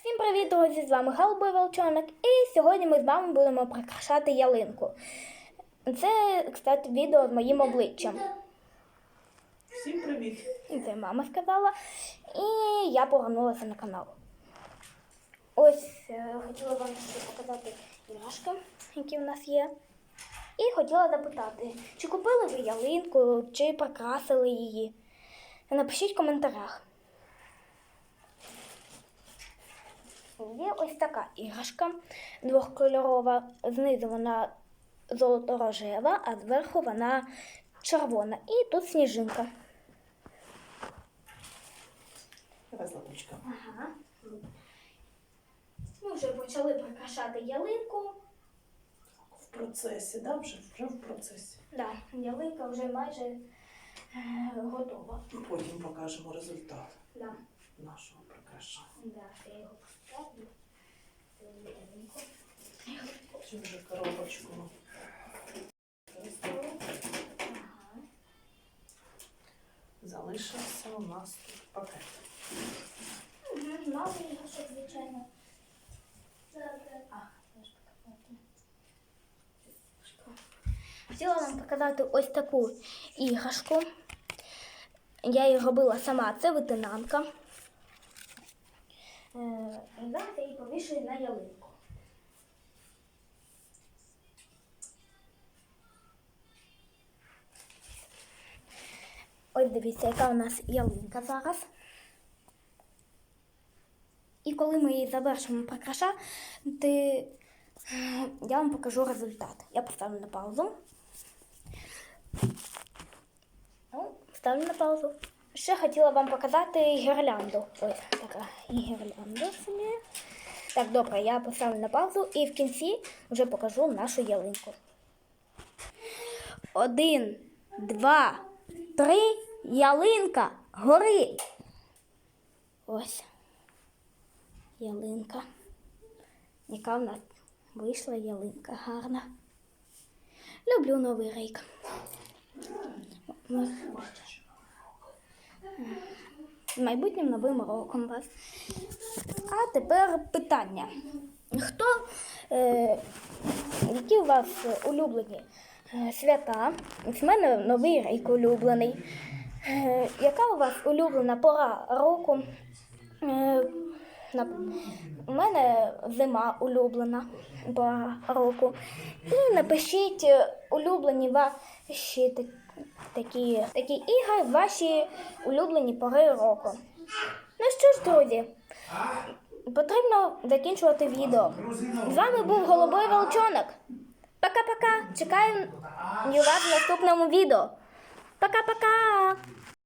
Всім привіт, друзі! З вами Голубий Волчонок. І сьогодні ми з вами будемо прикрашати ялинку. Це, кстати, відео з моїм обличчям. Всім привіт! Це мама сказала. І я повернулася на канал. Ось е, хотіла вам показати іграшки, які в нас є. І хотіла запитати, чи купили ви ялинку, чи прикрасили її. Напишіть в коментарях. Є ось така іграшка двохкольорова. Знизу вона золото-рожева, а зверху вона червона. І тут сніжинка. Давай златочка. Ага. Ми вже почали прикрашати ялинку. В процесі, да? Вже, вже в процесі. Да, ялинка вже майже е, готова. Потім покажемо результат Да. нашого прикрашання. Да, я його поставлю. Цю ялинку. Цю вже коробочку. Залишився у нас тут пакет. Мало звичайно. Я ж показати. Хотіла вам показати ось таку іграшку. Я її робила сама, це ветенанка. Е, я її повішую на ялинку. Ось дивіться, яка у нас ялинка зараз. І коли ми її завершимо прикрашати, е, я вам покажу результат. Я поставлю на паузу. Ну, ставлю на паузу. Ще хотіла вам показати гірлянду. Ось така гірлянда собі. Так, добре, я поставлю на паузу і в кінці вже покажу нашу ялинку. Один, два, три, ялинка горить. Ось ялинка. Яка в нас вийшла ялинка гарна. Люблю новий рік. Майбутнім новим роком вас. А тепер питання. Хто, е, які у вас улюблені е, свята? В мене новий рік улюблений. Е, яка у вас улюблена пора року? Е, у мене зима улюблена пора року. І напишіть е, улюблені ваші та- такі, такі ігри, ваші улюблені пори року. Ну що ж, друзі, потрібно закінчувати відео. З вами був Голубой Волчонок. Пока-пока. Чекаю вас в наступному відео. Пока-пока.